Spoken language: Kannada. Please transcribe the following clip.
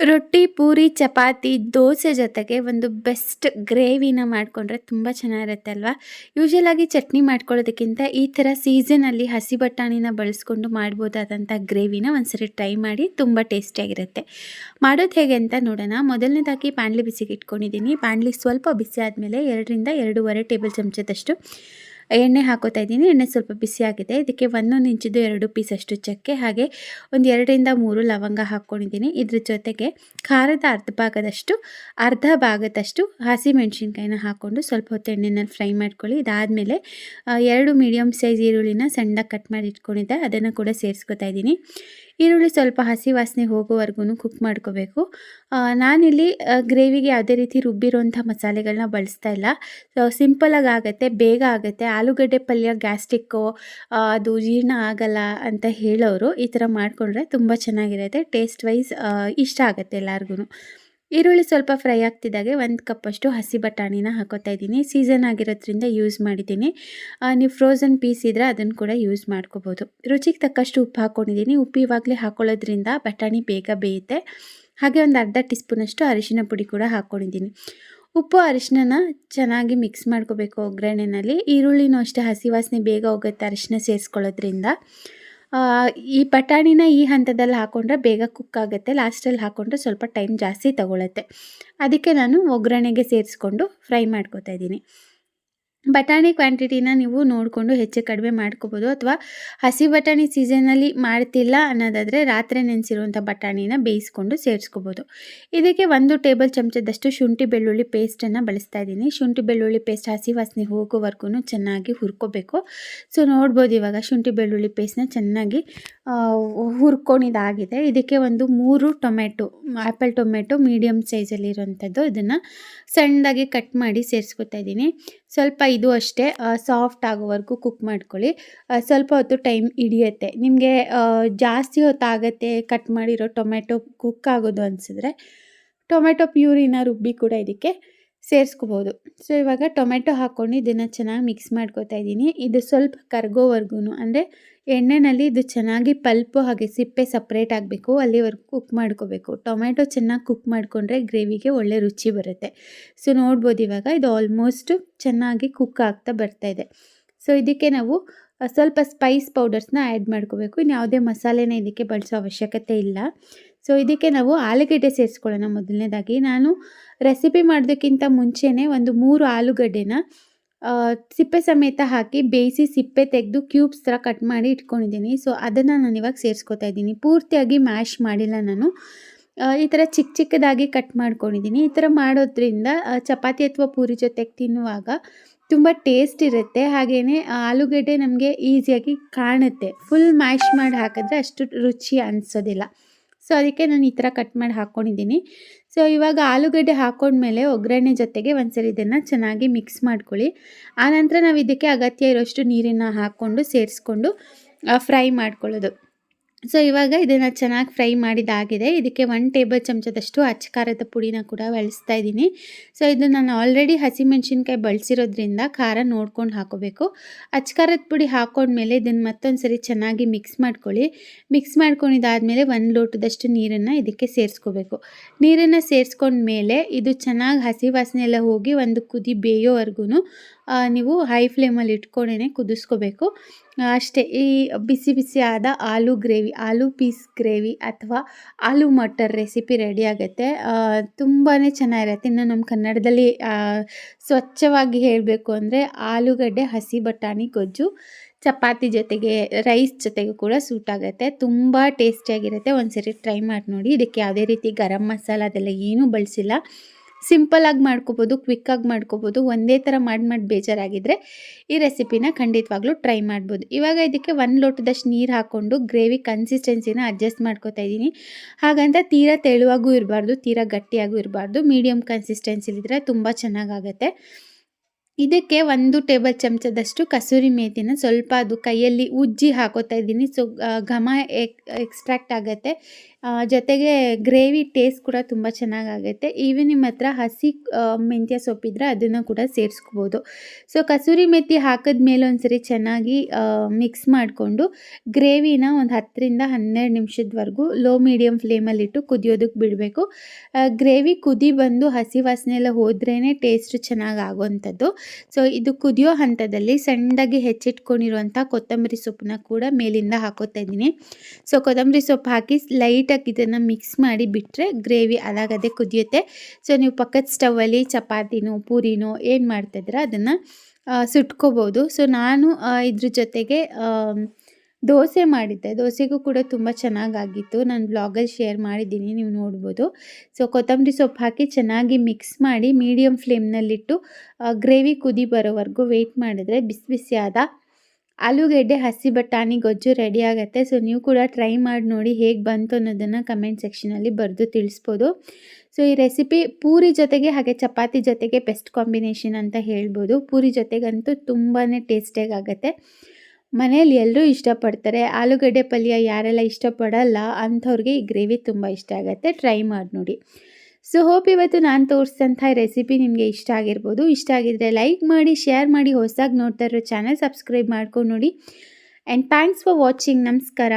ರೊಟ್ಟಿ, ಪೂರಿ, ಚಪಾತಿ, ದೋಸೆ ಜೊತೆಗೆ ಒಂದು ಬೆಸ್ಟ್ ಗ್ರೇವಿನ ಮಾಡಿಕೊಂಡ್ರೆ ತುಂಬ ಚೆನ್ನಾಗಿರುತ್ತೆ ಅಲ್ವಾ? ಯೂಶಲ್ ಆಗಿ ಚಟ್ನಿ ಮಾಡ್ಕೊಳ್ಳೋದಕ್ಕಿಂತ ಈ ಥರ ಸೀಸನಲ್ಲಿ ಹಸಿ ಬಟಾಣಿನ ಬಳಸ್ಕೊಂಡು ಮಾಡ್ಬೋದಾದಂಥ ಗ್ರೇವಿನ ಒಂದ್ಸರಿ ಟ್ರೈ ಮಾಡಿ ತುಂಬ ಟೇಸ್ಟಿಯಾಗಿರುತ್ತೆ ಮಾಡೋದು ಹೇಗೆ ಅಂತ ನೋಡೋಣ. ಮೊದಲನೇದಾಗಿ ಬಾಣಲಿ ಬಿಸಿಗೆ ಇಟ್ಕೊಂಡಿದ್ದೀನಿ ಬಾಣಲಿ ಸ್ವಲ್ಪ ಬಿಸಿ ಆದಮೇಲೆ ಎರಡರಿಂದ ಎರಡೂವರೆ ಟೇಬಲ್ ಚಮಚದಷ್ಟು ಎಣ್ಣೆ ಹಾಕೋತಾ ಇದ್ದೀನಿ. ಎಣ್ಣೆ ಸ್ವಲ್ಪ ಬಿಸಿಯಾಗಿದೆ ಇದಕ್ಕೆ ಒಂದೊಂದು ಇಂಚಿದ್ದು ಎರಡು ಪೀಸಷ್ಟು ಚಕ್ಕೆ, ಹಾಗೆ ಒಂದು ಎರಡರಿಂದ ಮೂರು ಲವಂಗ ಹಾಕ್ಕೊಂಡಿದ್ದೀನಿ. ಇದ್ರ ಜೊತೆಗೆ ಖಾರದ ಅರ್ಧ ಭಾಗದಷ್ಟು ಅರ್ಧ ಭಾಗದಷ್ಟು ಹಸಿ ಮೆಣಸಿನ್ಕಾಯಿನ ಹಾಕ್ಕೊಂಡು ಸ್ವಲ್ಪ ಹೊತ್ತು ಎಣ್ಣೆನಲ್ಲಿ ಫ್ರೈ ಮಾಡ್ಕೊಳ್ಳಿ. ಇದಾದಮೇಲೆ ಎರಡು ಮೀಡಿಯಮ್ ಸೈಜ್ ಈರುಳ್ಳಿನ ಸಣ್ಣ ಕಟ್ ಮಾಡಿ ಇಟ್ಕೊಂಡಿದ್ದೆ. ಅದನ್ನು ಕೂಡ ಸೇರಿಸ್ಕೊತಾ ಇದ್ದೀನಿ. ಈರುಳ್ಳಿ ಸ್ವಲ್ಪ ಹಸಿ ವಾಸನೆ ಹೋಗೋವರೆಗೂ ಕುಕ್ ಮಾಡ್ಕೋಬೇಕು. ನಾನಿಲ್ಲಿ ಗ್ರೇವಿಗೆ ಯಾವುದೇ ರೀತಿ ರುಬ್ಬಿರೋಂಥ ಮಸಾಲೆಗಳನ್ನ ಬಳಸ್ತಾ ಇಲ್ಲ. ಸಿಂಪಲಾಗಿ ಆಗುತ್ತೆ, ಬೇಗ ಆಗುತ್ತೆ. ಆಲೂಗಡ್ಡೆ ಪಲ್ಯ ಗ್ಯಾಸ್ಟಿಕ್ಕು ಅದು ಜೀರ್ಣ ಆಗಲ್ಲ ಅಂತ ಹೇಳೋರು ಈ ಥರ ಮಾಡಿಕೊಂಡ್ರೆ ತುಂಬ ಚೆನ್ನಾಗಿರುತ್ತೆ. ಟೇಸ್ಟ್ ವೈಸ್ ಇಷ್ಟ ಆಗುತ್ತೆ ಎಲ್ಲರಿಗೂ ಈರುಳ್ಳಿ ಸ್ವಲ್ಪ ಫ್ರೈ ಆಗ್ತಿದ್ದಾಗೆ ಒಂದು ಕಪ್ಪಷ್ಟು ಹಸಿ ಬಟಾಣಿನ ಹಾಕೋತಾ ಇದ್ದೀನಿ. ಸೀಸನ್ ಆಗಿರೋದ್ರಿಂದ ಯೂಸ್ ಮಾಡಿದ್ದೀನಿ. ನೀವು ಫ್ರೋಝನ್ ಪೀಸ್ ಇದ್ದರೆ ಅದನ್ನು ಕೂಡ ಯೂಸ್ ಮಾಡ್ಕೋಬೋದು. ರುಚಿಗೆ ತಕ್ಕಷ್ಟು ಉಪ್ಪು ಹಾಕ್ಕೊಂಡಿದ್ದೀನಿ ಉಪ್ಪು ಇವಾಗಲೇ ಹಾಕೊಳ್ಳೋದ್ರಿಂದ ಬಟಾಣಿ ಬೇಗ ಬೇಯುತ್ತೆ. ಹಾಗೆ ಒಂದು ಅರ್ಧ ಟೀ ಸ್ಪೂನಷ್ಟು ಅರಿಶಿನ ಪುಡಿ ಕೂಡ ಹಾಕ್ಕೊಂಡಿದ್ದೀನಿ ಉಪ್ಪು ಅರಿಶಿನ ಚೆನ್ನಾಗಿ ಮಿಕ್ಸ್ ಮಾಡ್ಕೋಬೇಕು ಒಗ್ಗರಣೆನಲ್ಲಿ. ಈರುಳ್ಳಿನೂ ಅಷ್ಟೇ ಹಸಿ ವಾಸನೆ ಬೇಗ ಹೋಗುತ್ತೆ ಅರಿಶಿನ ಸೇರಿಸ್ಕೊಳ್ಳೋದ್ರಿಂದ. ಈ ಬಟಾಣಿನ ಈ ಹಂತದಲ್ಲಿ ಹಾಕ್ಕೊಂಡ್ರೆ ಬೇಗ ಕುಕ್ ಆಗುತ್ತೆ. ಲಾಸ್ಟಲ್ಲಿ ಹಾಕ್ಕೊಂಡ್ರೆ ಸ್ವಲ್ಪ ಟೈಮ್ ಜಾಸ್ತಿ ತಗೊಳುತ್ತೆ. ಅದಕ್ಕೆ ನಾನು ಒಗ್ಗರಣೆಗೆ ಸೇರಿಸ್ಕೊಂಡು ಫ್ರೈ ಮಾಡ್ಕೋತಾ ಇದ್ದೀನಿ. ಬಟಾಣಿ ಕ್ವಾಂಟಿಟಿನ ನೀವು ನೋಡಿಕೊಂಡು ಹೆಚ್ಚು ಕಡಿಮೆ ಮಾಡ್ಕೋಬೋದು ಅಥವಾ ಹಸಿ ಬಟಾಣಿ ಸೀಸನಲ್ಲಿ ಮಾಡ್ತಿಲ್ಲ ಅನ್ನೋದಾದರೆ ರಾತ್ರಿ ನೆನೆಸಿರುವಂಥ ಬಟಾಣಿನ ಬೇಯಿಸ್ಕೊಂಡು ಸೇರಿಸ್ಕೋಬೋದು. ಇದಕ್ಕೆ ಒಂದು ಟೇಬಲ್ ಚಮಚದಷ್ಟು ಶುಂಠಿ ಬೆಳ್ಳುಳ್ಳಿ ಪೇಸ್ಟನ್ನು ಬಳಸ್ತಾ ಇದ್ದೀನಿ. ಶುಂಠಿ ಬೆಳ್ಳುಳ್ಳಿ ಪೇಸ್ಟ್ ಹಸಿ ವಾಸನೆ ಹೋಗೋವರೆಗೂ ಚೆನ್ನಾಗಿ ಹುರ್ಕೋಬೇಕು. ಸೊ, ನೋಡ್ಬೋದು ಇವಾಗ ಶುಂಠಿ ಬೆಳ್ಳುಳ್ಳಿ ಪೇಸ್ಟ್ನ ಚೆನ್ನಾಗಿ ಹುರ್ಕೊಂಡಿದ್ದಾಗಿದೆ ಇದಕ್ಕೆ ಒಂದು ಮೂರು ಟೊಮೆಟೊ ಆ್ಯಪಲ್ ಟೊಮೆಟೊ ಮೀಡಿಯಮ್ ಸೈಜಲ್ಲಿರುವಂಥದ್ದು ಇದನ್ನು ಸಣ್ಣದಾಗಿ ಕಟ್ ಮಾಡಿ ಸೇರಿಸ್ಕೊತಾ ಇದ್ದೀನಿ. ಸ್ವಲ್ಪ ಇದು ಅಷ್ಟೇ ಸಾಫ್ಟ್ ಆಗೋವರೆಗೂ ಕುಕ್ ಮಾಡ್ಕೊಳ್ಳಿ. ಸ್ವಲ್ಪ ಹೊತ್ತು ಟೈಮ್ ಹಿಡಿಯುತ್ತೆ. ನಿಮಗೆ ಜಾಸ್ತಿ ಹೊತ್ತಾಗತ್ತೆ ಕಟ್ ಮಾಡಿರೋ ಟೊಮೆಟೊ ಕುಕ್ ಆಗೋದು ಅನಿಸಿದ್ರೆ ಟೊಮೆಟೊ ಪ್ಯೂರಿನ ರುಬ್ಬಿ ಕೂಡ ಇದಕ್ಕೆ ಸೇರಿಸ್ಕೋಬೋದು. ಸೊ ಇವಾಗ ಟೊಮೆಟೊ ಹಾಕ್ಕೊಂಡು ಇದನ್ನು ಚೆನ್ನಾಗಿ ಮಿಕ್ಸ್ ಮಾಡ್ಕೋತಾ ಇದ್ದೀನಿ. ಇದು ಸ್ವಲ್ಪ ಕರ್ಗೋವರೆಗೂ ಅಂದರೆ ಎಣ್ಣೆಯಲ್ಲಿ ಇದು ಚೆನ್ನಾಗಿ ಪಲ್ಪು ಹಾಗೆ ಸಿಪ್ಪೆ ಸಪ್ರೇಟ್ ಆಗಬೇಕು, ಅಲ್ಲಿವರೆಗೂ ಕುಕ್ ಮಾಡ್ಕೋಬೇಕು. ಟೊಮೆಟೊ ಚೆನ್ನಾಗಿ ಕುಕ್ ಮಾಡಿಕೊಂಡ್ರೆ ಗ್ರೇವಿಗೆ ಒಳ್ಳೆ ರುಚಿ ಬರುತ್ತೆ. ಸೊ ನೋಡ್ಬೋದು ಇವಾಗ ಇದು ಆಲ್ಮೋಸ್ಟ್ ಚೆನ್ನಾಗಿ ಕುಕ್ ಆಗ್ತಾ ಇದೆ. ಸೊ ಇದಕ್ಕೆ ನಾವು ಸ್ವಲ್ಪ ಸ್ಪೈಸ್ ಪೌಡರ್ಸ್ನ ಆ್ಯಡ್ ಮಾಡ್ಕೋಬೇಕು. ಇನ್ನು ಯಾವುದೇ ಮಸಾಲೆನ ಇದಕ್ಕೆ ಬಳಸೋ ಅವಶ್ಯಕತೆ ಇಲ್ಲ. ಸೊ ಇದಕ್ಕೆ ನಾವು ಆಲೂಗಡ್ಡೆ ಸೇರಿಸ್ಕೊಳ್ಳೋಣ ಮೊದಲನೇದಾಗಿ. ನಾನು ರೆಸಿಪಿ ಮಾಡೋದಕ್ಕಿಂತ ಮುಂಚೆನೇ ಒಂದು ಮೂರು ಆಲೂಗಡ್ಡೆನ ಸಿಪ್ಪೆ ಸಮೇತ ಹಾಕಿ ಬೇಯಿಸಿ ಸಿಪ್ಪೆ ತೆಗೆದು ಕ್ಯೂಬ್ಸ್ ಥರ ಕಟ್ ಮಾಡಿ ಇಟ್ಕೊಂಡಿದ್ದೀನಿ. ಸೊ ಅದನ್ನು ನಾನು ಇವಾಗ ಸೇರಿಸ್ಕೊತಾ ಇದ್ದೀನಿ. ಪೂರ್ತಿಯಾಗಿ ಮ್ಯಾಶ್ ಮಾಡಿಲ್ಲ ನಾನು. ಈ ಥರ ಚಿಕ್ಕ ಚಿಕ್ಕದಾಗಿ ಕಟ್ ಮಾಡ್ಕೊಂಡಿದ್ದೀನಿ. ಈ ಥರ ಮಾಡೋದ್ರಿಂದ ಚಪಾತಿ ಅಥವಾ ಪೂರಿ ಜೊತೆಗೆ ತಿನ್ನುವಾಗ ತುಂಬ ಟೇಸ್ಟ್ ಇರುತ್ತೆ. ಹಾಗೆಯೇ ಆಲೂಗಡ್ಡೆ ನಮಗೆ ಈಸಿಯಾಗಿ ಕಾಣುತ್ತೆ. ಫುಲ್ ಮ್ಯಾಶ್ ಮಾಡಿ ಹಾಕಿದ್ರೆ ಅಷ್ಟು ರುಚಿ ಅನಿಸೋದಿಲ್ಲ. ಸೊ ಅದಕ್ಕೆ ನಾನು ಈ ಥರ ಕಟ್ ಮಾಡಿ ಹಾಕ್ಕೊಂಡಿದ್ದೀನಿ. ಸೊ ಇವಾಗ ಆಲೂಗಡ್ಡೆ ಹಾಕ್ಕೊಂಡ್ಮೇಲೆ ಒಗ್ಗರಣೆ ಜೊತೆಗೆ ಒಂದ್ಸರಿ ಇದನ್ನು ಚೆನ್ನಾಗಿ ಮಿಕ್ಸ್ ಮಾಡ್ಕೊಳ್ಳಿ. ಆನಂತರ ನಾವು ಇದಕ್ಕೆ ಅಗತ್ಯ ಇರೋಷ್ಟು ನೀರನ್ನು ಹಾಕ್ಕೊಂಡು ಸೇರಿಸ್ಕೊಂಡು ಫ್ರೈ ಮಾಡ್ಕೊಳ್ಳೋದು. ಸೊ ಇವಾಗ ಇದನ್ನು ಚೆನ್ನಾಗಿ ಫ್ರೈ ಮಾಡಿದಾಗಿದೆ ಇದಕ್ಕೆ ಒನ್ ಟೇಬಲ್ ಚಮಚದಷ್ಟು ಅಚ್ಚಕಾರದ ಪುಡಿನ ಕೂಡ ಬಳಸ್ತಾ ಇದ್ದೀನಿ. ಸೊ ಇದು ನಾನು ಆಲ್ರೆಡಿ ಹಸಿಮೆಣ್ಸಿನ್ಕಾಯಿ ಬಳಸಿರೋದ್ರಿಂದ ಖಾರ ನೋಡ್ಕೊಂಡು ಹಾಕೋಬೇಕು. ಅಚ್ಚಕಾರದ ಪುಡಿ ಹಾಕೊಂಡ್ಮೇಲೆ ಇದನ್ನು ಮತ್ತೊಂದು ಸರಿ ಚೆನ್ನಾಗಿ ಮಿಕ್ಸ್ ಮಾಡ್ಕೊಳ್ಳಿ. ಮಿಕ್ಸ್ ಮಾಡ್ಕೊಂಡಿದ್ದಾದಮೇಲೆ ಒಂದು ಲೋಟದಷ್ಟು ನೀರನ್ನು ಇದಕ್ಕೆ ಸೇರಿಸ್ಕೋಬೇಕು. ನೀರನ್ನು ಸೇರಿಸ್ಕೊಂಡ್ಮೇಲೆ ಇದು ಚೆನ್ನಾಗಿ ಹಸಿ ವಾಸನೆ ಎಲ್ಲ ಹೋಗಿ ಒಂದು ಕುದಿ ಬೇಯೋವರೆಗೂ ನೀವು ಹೈ ಫ್ಲೇಮಲ್ಲಿ ಇಟ್ಕೊಂಡೇ ಕುದಿಸ್ಕೋಬೇಕು. ಅಷ್ಟೇ, ಈ ಬಿಸಿ ಬಿಸಿ ಆದ aloo gravy, aloo peas gravy ಅಥವಾ ಆಲೂ ಮಟರ್ ರೆಸಿಪಿ ರೆಡಿ ಆಗುತ್ತೆ. ತುಂಬಾ ಚೆನ್ನಾಗಿರುತ್ತೆ. ಇನ್ನು ನಮ್ಮ ಕನ್ನಡದಲ್ಲಿ ಸ್ವಚ್ಛವಾಗಿ ಹೇಳಬೇಕು ಅಂದರೆ ಆಲೂಗಡ್ಡೆ, ಹಸಿ ಬಟಾಣಿ, ಗೊಜ್ಜು, ಚಪಾತಿ ಜೊತೆಗೆ ರೈಸ್ ಜೊತೆಗೂ ಕೂಡ ಸೂಟ್ ಆಗುತ್ತೆ. ತುಂಬ ಟೇಸ್ಟಿಯಾಗಿರುತ್ತೆ ಒಂದು ಸರಿ ಟ್ರೈ ಮಾಡಿ ನೋಡಿ. ಇದಕ್ಕೆ ಯಾವುದೇ ರೀತಿ ಗರಂ ಮಸಾಲ ಅದೆಲ್ಲ ಏನೂ ಬಳಸಿಲ್ಲ. ಸಿಂಪಲಾಗಿ ಮಾಡ್ಕೋಬೋದು ಕ್ವಿಕ್ಕಾಗಿ ಮಾಡ್ಕೋಬೋದು, ಒಂದೇ ಥರ ಮಾಡಿ ಮಾಡಿ ಬೇಜಾರಾಗಿದ್ದರೆ ಈ ರೆಸಿಪಿನ ಖಂಡಿತವಾಗ್ಲೂ ಟ್ರೈ ಮಾಡ್ಬೋದು. ಇವಾಗ ಇದಕ್ಕೆ ಒಂದು ಲೋಟದಷ್ಟು ನೀರು ಹಾಕ್ಕೊಂಡು ಗ್ರೇವಿ ಕನ್ಸಿಸ್ಟೆನ್ಸಿನ ಅಡ್ಜಸ್ಟ್ ಮಾಡ್ಕೋತಾ ಇದ್ದೀನಿ. ಹಾಗಂತ ತೀರಾ ತೆಳುವಾಗೂ ಇರಬಾರ್ದು, ತೀರಾ ಗಟ್ಟಿಯಾಗೂ ಇರಬಾರ್ದು ಮೀಡಿಯಮ್ ಕನ್ಸಿಸ್ಟೆನ್ಸಿಲಿದ್ರೆ ತುಂಬ ಚೆನ್ನಾಗಾಗತ್ತೆ. ಇದಕ್ಕೆ ಒಂದು ಟೇಬಲ್ ಚಮಚದಷ್ಟು ಕಸೂರಿ ಮೇಥಿನ ಸ್ವಲ್ಪ ಅದು ಕೈಯಲ್ಲಿ ಉಜ್ಜಿ ಹಾಕೋತಾ ಇದ್ದೀನಿ. ಸೊ ಘಮ ಎಕ್ ಎಕ್ಸ್ಟ್ರಾಕ್ಟ್ ಆಗುತ್ತೆ. ಜೊತೆಗೆ ಗ್ರೇವಿ ಟೇಸ್ಟ್ ಕೂಡ ತುಂಬ ಚೆನ್ನಾಗಾಗುತ್ತೆ. ಈವನ್ ನಿಮ್ಮ ಹತ್ರ ಹಸಿ ಮೆಂತ್ಯ ಸೊಪ್ಪಿದ್ರೆ ಅದನ್ನು ಕೂಡ ಸೇರಿಸ್ಕೋಬೋದು. ಸೊ ಕಸೂರಿ ಮೆಥಿ ಹಾಕಿದ್ಮೇಲೆ ಒಂದ್ಸರಿ ಚೆನ್ನಾಗಿ ಮಿಕ್ಸ್ ಮಾಡಿಕೊಂಡು ಗ್ರೇವಿನ ಒಂದು ಹತ್ತರಿಂದ ಹನ್ನೆರಡು ನಿಮಿಷದವರೆಗೂ ಲೋ ಮೀಡಿಯಮ್ ಫ್ಲೇಮಲ್ಲಿಟ್ಟು ಕುದಿಯೋದಕ್ಕೆ ಬಿಡಬೇಕು. ಗ್ರೇವಿ ಕುದಿ ಬಂದು ಹಸಿ ವಾಸನೆ ಎಲ್ಲ ಹೋದ್ರೇ ಟೇಸ್ಟ್ ಚೆನ್ನಾಗಿ ಆಗೋವಂಥದ್ದು ಸೊ ಇದು ಕುದಿಯೋ ಹಂತದಲ್ಲಿ ಸಣ್ಣದಾಗಿ ಹೆಚ್ಚಿಟ್ಕೊಂಡಿರುವಂಥ ಕೊತ್ತಂಬರಿ ಸೊಪ್ಪನ್ನ ಕೂಡ ಮೇಲಿಂದ ಹಾಕೋತಾ ಇದ್ದೀನಿ. ಸೊ ಕೊತ್ತಂಬರಿ ಸೊಪ್ಪು ಹಾಕಿ ಲೈಟಾಗಿ ಇದನ್ನು ಮಿಕ್ಸ್ ಮಾಡಿ ಬಿಟ್ಟರೆ ಗ್ರೇವಿ ಅದಾಗದೆ ಕುದಿಯುತ್ತೆ. ಸೊ ನೀವು ಪಕ್ಕದ ಸ್ಟವಲ್ಲಿ ಚಪಾತಿನೋ, ಪೂರಿನೋ ಏನು ಮಾಡ್ತಾಯಿದ್ರೆ ಅದನ್ನು ಸುಟ್ಕೋಬೋದು. ಸೊ ನಾನು ಇದ್ರ ಜೊತೆಗೆ ದೋಸೆ ಮಾಡಿದ್ದೆ. ದೋಸೆಗೂ ಕೂಡ ತುಂಬ ಚೆನ್ನಾಗಾಗಿತ್ತು. ನಾನು ಬ್ಲಾಗಲ್ಲಿ ಶೇರ್ ಮಾಡಿದ್ದೀನಿ, ನೀವು ನೋಡ್ಬೋದು. ಸೊ ಕೊತ್ತಂಬರಿ ಸೊಪ್ಪು ಹಾಕಿ ಚೆನ್ನಾಗಿ ಮಿಕ್ಸ್ ಮಾಡಿ ಮೀಡಿಯಮ್ ಫ್ಲೇಮ್ನಲ್ಲಿಟ್ಟು ಗ್ರೇವಿ ಕುದಿ ಬರೋವರೆಗೂ ವೆಯ್ಟ್ ಮಾಡಿದ್ರೆ ಬಿಸಿ ಬಿಸಿಯಾದ ಆಲೂಗೆಡ್ಡೆ, ಹಸಿ ಬಟಾಣಿ, ಗೊಜ್ಜು ರೆಡಿ ಆಗುತ್ತೆ. ಸೊ ನೀವು ಕೂಡ ಟ್ರೈ ಮಾಡಿ ನೋಡಿ ಹೇಗೆ ಬಂತು ಅನ್ನೋದನ್ನು ಕಮೆಂಟ್ ಸೆಕ್ಷನಲ್ಲಿ ಬರೆದು ತಿಳಿಸ್ಬೋದು. ಸೊ ಈ ರೆಸಿಪಿ ಪೂರಿ ಜೊತೆಗೆ ಹಾಗೆ ಚಪಾತಿ ಜೊತೆಗೆ ಬೆಸ್ಟ್ ಕಾಂಬಿನೇಷನ್ ಅಂತ ಹೇಳ್ಬೋದು. ಪೂರಿ ಜೊತೆಗಂತೂ ತುಂಬಾ ಟೇಸ್ಟಿಯಾಗಿ ಆಗುತ್ತೆ. ಮನೇಲಿ ಎಲ್ಲರೂ ಇಷ್ಟಪಡ್ತಾರೆ. ಆಲೂಗಡ್ಡೆ ಪಲ್ಯ ಯಾರೆಲ್ಲ ಇಷ್ಟಪಡಲ್ಲ ಅಂಥವ್ರಿಗೆ ಈ ಗ್ರೇವಿ ತುಂಬ ಇಷ್ಟ ಆಗುತ್ತೆ. ಟ್ರೈ ಮಾಡಿ ನೋಡಿ. ಸೊ ಹೋಪ್ ಇವತ್ತು ನಾನು ತೋರಿಸಿದಂಥ ರೆಸಿಪಿ ನಿಮಗೆ ಇಷ್ಟ ಆಗಿರ್ಬೋದು. ಇಷ್ಟ ಆಗಿದ್ರೆ ಲೈಕ್ ಮಾಡಿ ಶೇರ್ ಮಾಡಿ, ಹೊಸದಾಗಿ ನೋಡ್ತಾ ಇರೋ ಚಾನಲ್ ಸಬ್ಸ್ಕ್ರೈಬ್ ಮಾಡ್ಕೊಂಡು ನೋಡಿ. ಆ್ಯಂಡ್ ಥ್ಯಾಂಕ್ಸ್ ಫಾರ್ ವಾಚಿಂಗ್ ನಮಸ್ಕಾರ.